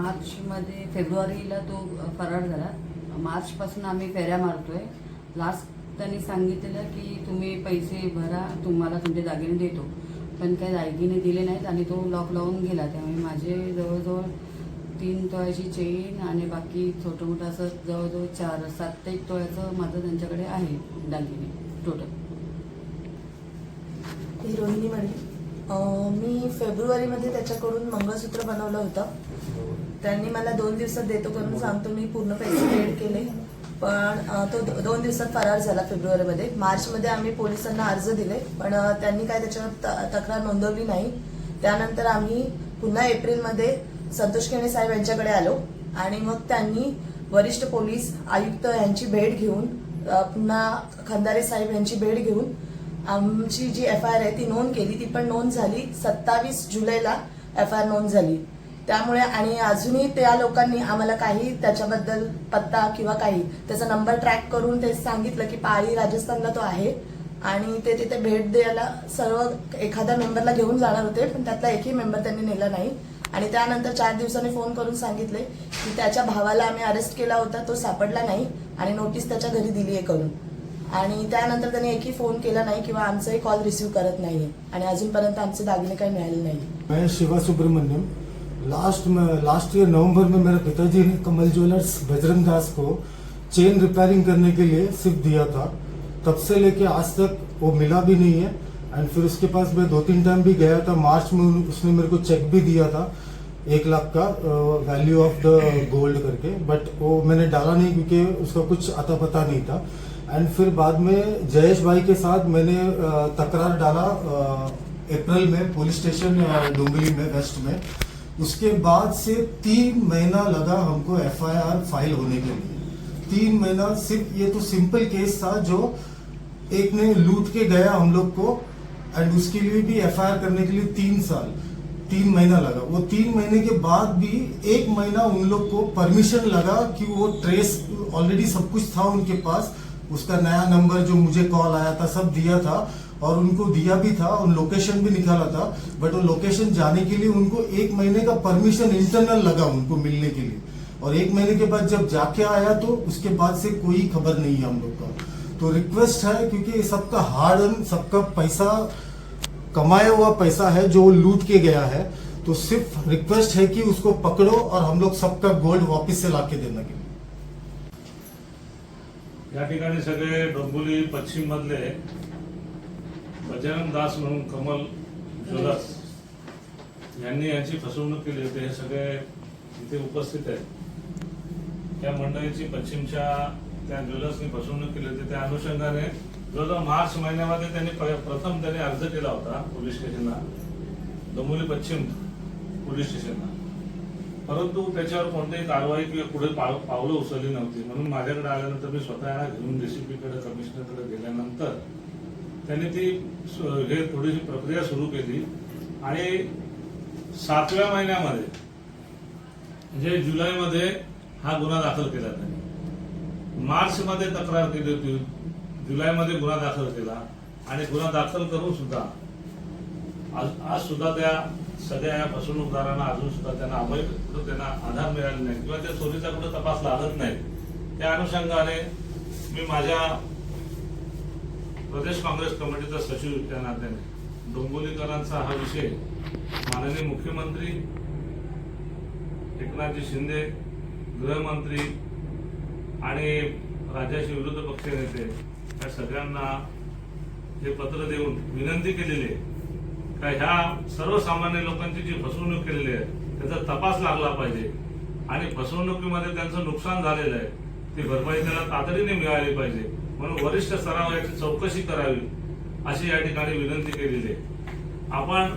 मार्चमध्ये फेब्रुवारीला तो फरार झाला. मार्चपासून आम्ही फेऱ्या मारतोय. लास्ट त्यांनी सांगितलेलं की तुम्ही पैसे भरा तुम्हाला तुमचे दागिने देतो. पण काही दागिने दिले नाहीत आणि तो लॉक लावून गेला. त्यामुळे माझे जवळजवळ तीन तोळ्याची चेन आणि बाकी छोटं मोठं असं जवळजवळ चार सात ते एक तोळ्याचं माझं त्यांच्याकडे आहे दागिने टोटल ही रोहिणी म्हणे. अं, मी फेब्रुवारीमध्ये त्याच्याकडून मंगळसूत्र बनवलं होतं. त्यांनी मला दोन दिवसात देतो करून सांगतो मी पूर्ण पैसे पेड केले. पण तो दोन दिवसात फरार झाला फेब्रुवारीमध्ये. मार्चमध्ये आम्ही पोलिसांना अर्ज दिले पण त्यांनी काय त्याच्यावर त- तक्रार नोंदवली नाही. त्यानंतर आम्ही पुन्हा एप्रिलमध्ये संतोष केणे साहेब यांच्याकडे आलो आणि मग त्यांनी वरिष्ठ पोलीस आयुक्त यांची भेट घेऊन पुन्हा खंदारे साहेब यांची भेट घेऊन आमची जी एफ आय आर आहे ती नोंद केली. ती पण नोंद झाली. सत्तावीस जुलैला एफ आय आर नोंद झाली. त्यामुळे आणि अजूनही त्या लोकांनी आम्हाला काही त्याच्याबद्दल पत्ता किंवा काही त्याचा नंबर ट्रॅक करून ते सांगितलं की पाळी राजस्थानला तो आहे. आणि ते तिथे भेट द्यायला सर्व एखाद्या मेंबरला घेऊन जाणार होते पण त्यातला एकही मेंबर त्यांनी नेला नाही. आणि त्यानंतर चार दिवसांनी फोन करून सांगितले की त्याच्या भावाला आम्ही अरेस्ट केला होता तो सापडला नाही आणि नोटीस त्याच्या घरी दिली आहे करून. आणि त्यानंतर त्यांनी एकही फोन केला नाही किंवा आमचाही कॉल रिसीव्ह करत नाहीये. आणि अजूनपर्यंत आमचे दागिने काही मिळाले नाही शिवा सुब्रमण्यम लास्ट में लास्ट ईयर नवंबर में मेरे पिताजी ने कमल ज्वेलर्स बजरंग दास को चेन रिपेयरिंग करने के लिए सिर्फ़ दिया था। तब से लेके आज तक वो मिला भी नहीं है। एंड फिर उसके पास मैं दो तीन टाइम भी गया था। मार्च में उसने मेरे को चेक भी दिया था, एक लाख का वैल्यू ऑफ़ द गोल्ड करके। बट वो मैंने डाला नहीं क्योंकि उसका कुछ अता पता नहीं था। एंड फिर बाद में जयेश भाई के साथ मैंने तकरार डाला अप्रैल में पुलिस स्टेशन डोंबिवली में वेस्ट में। उसके बाद से तीन महीना लगा हमको एफआईआर फ़ाइल होने के लिए। तीन महीना सिर्फ़, ये तो सिंपल केस था जो एक ने लूट के गया हम लोग को एंड उसके लिए भी एफआईआर करने के लिए तीन साल, तीन महीना लगा। वो तीन महीने के बाद भी एक महीना उन लोग को परमिशन लगा कि वो ट्रेस ऑलरेडी सब कुछ था उनके पास। उसका नया नंबर जो मुझे कॉल आया था, सब दिया था। और उनको दिया भी था और लोकेशन भी निकाला था बट वो लोकेशन जाने के लिए उनको एक महीने का परमिशन इंटरनल लगा उनको मिलने के लिए। और एक महीने के बाद जब जाके आया तो उसके बाद से कोई खबर नहीं है हम लोग का। तो रिक्वेस्ट है क्योंकि सबका हार्ड अर्न सबका पैसा, कमाया हुआ पैसा है जो लूट के गया है। तो सिर्फ़ रिक्वेस्ट है कि उसको पकड़ो और हम लोग सबका गोल्ड वापस से ला के देना के लिए। सगळे डोंबिवली पश्चिम मधले गजानन दास म्हणून कमल ज्वेलर्स यांनी यांची फसवणूक केली होती हे सगळे इथे उपस्थित आहेत. त्या मंडळीची पश्चिमच्या त्या ज्वेलर्सनी फसवणूक केली होती. त्या अनुषंगाने जवळजवळ मार्च महिन्यामध्ये त्यांनी प्रथम त्यांनी अर्ज केला होता पोलीस स्टेशनला. डोंबिवली पश्चिम पोलीस स्टेशनला. परंतु त्याच्यावर कोणतीही कारवाई किंवा पुढे पाव- पावलं उचलली नव्हती. म्हणून माझ्याकडे आल्यानंतर मी स्वतः घेऊन डीसीपीकडे कमिशनरकडे गेल्यानंतर त्यांनी ती हे थोडीशी प्रक्रिया सुरू केली आणि सातव्या महिन्यामध्ये म्हणजे जुलैमध्ये हा गुन्हा दाखल केला त्यांनी. मार्चमध्ये तक्रार केली होती जुलैमध्ये गुन्हा दाखल केला आणि गुन्हा दाखल करून सुद्धा आज आज सुद्धा त्या सगळ्या या फसवणूकदारांना अजून सुद्धा त्यांना अभय कुठं त्यांना आधार मिळाला नाही किंवा त्या चोरीचा कुठं तपास लागत नाही त्या अनुषंगाने मी माझ्या प्रदेश काँग्रेस कमिटीचा सचिव त्या नात्याने. डोंबोलीकरांचा हा विषय माननीय मुख्यमंत्री एकनाथजी शिंदे गृहमंत्री आणि राज्याचे विरोधी पक्ष नेते या सगळ्यांना हे पत्र देऊन विनंती केलेली आहे. का ह्या सर्वसामान्य लोकांची जी फसवणूक केलेली आहे त्याचा तपास लागला पाहिजे. आणि फसवणुकीमध्ये त्यांचं नुकसान झालेलं आहे ती भरपाई त्याला तातडीने मिळाली पाहिजे. म्हणून वरिष्ठ स्तरावर याची चौकशी करावी अशी या ठिकाणी विनंती केलेली आहे. आपण